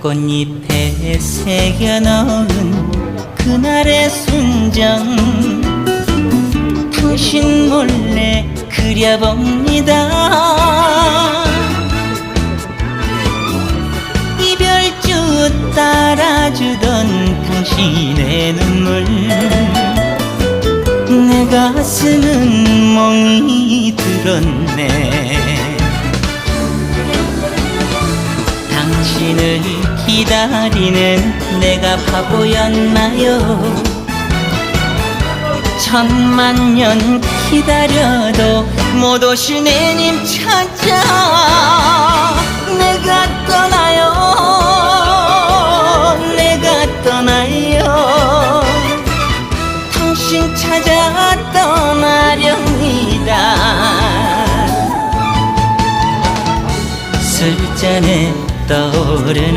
꽃잎에 새겨넣은 그날의 순정. 당신 몰래 그려봅니다. 이별주 따라주던 당신의 눈물. 내 가슴은 멍이 들었네 당신을 기다리는 내가 바보였나요? 천만 년 기다려도 못 오실 내님 찾아 내가 떠나요. 내가 떠나요. 당신 찾아 떠나렵니다. 술잔에 떠오르는